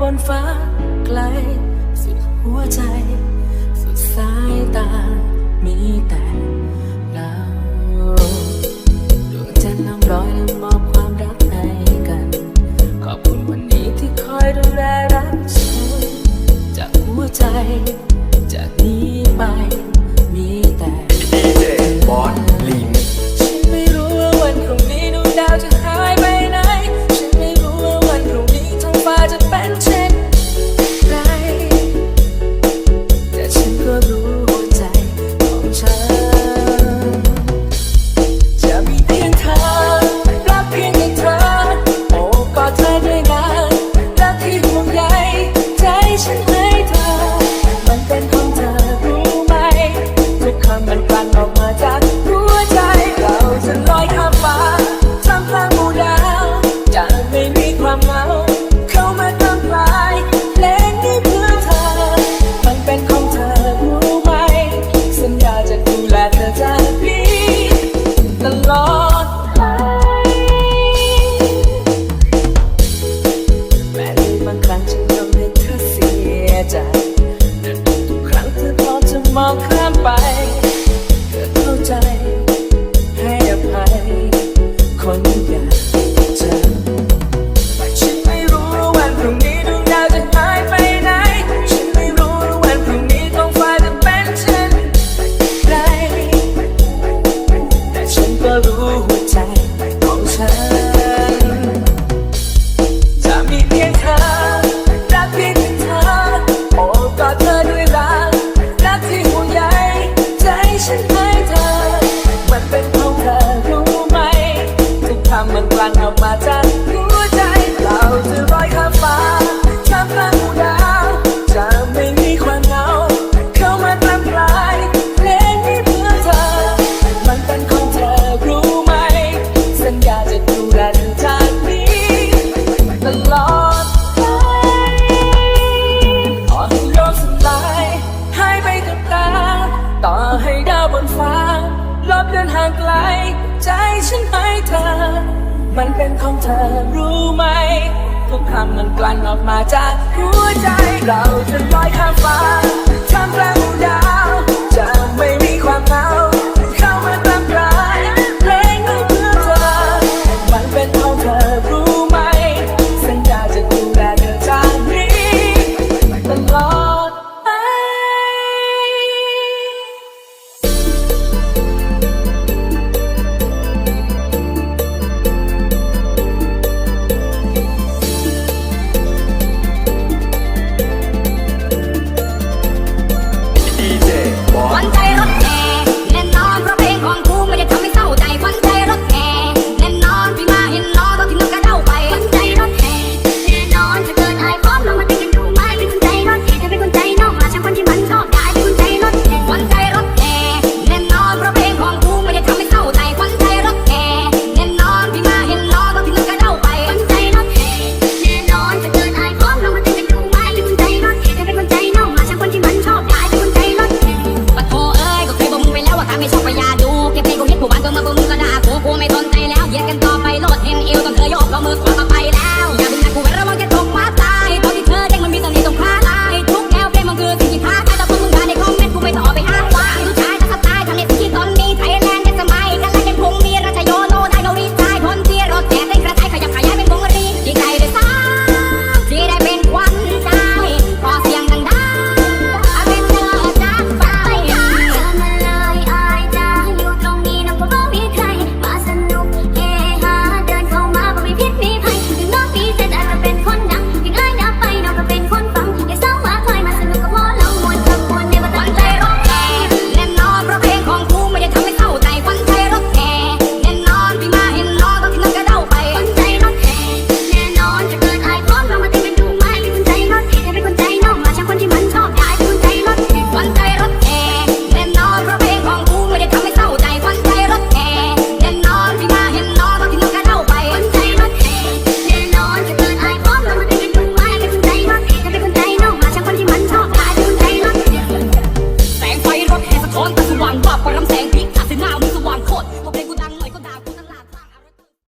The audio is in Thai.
บนฟ้าไกล สุดหัวใจ สุดสายตา ใจฉันให้เธอ มันเป็นของเธอรู้ไหม ทุกคำมันกลั่นออกมาจากหัวใจเราจะลอยข้ามฟ้าข้ามกลางดาวจะไม่มี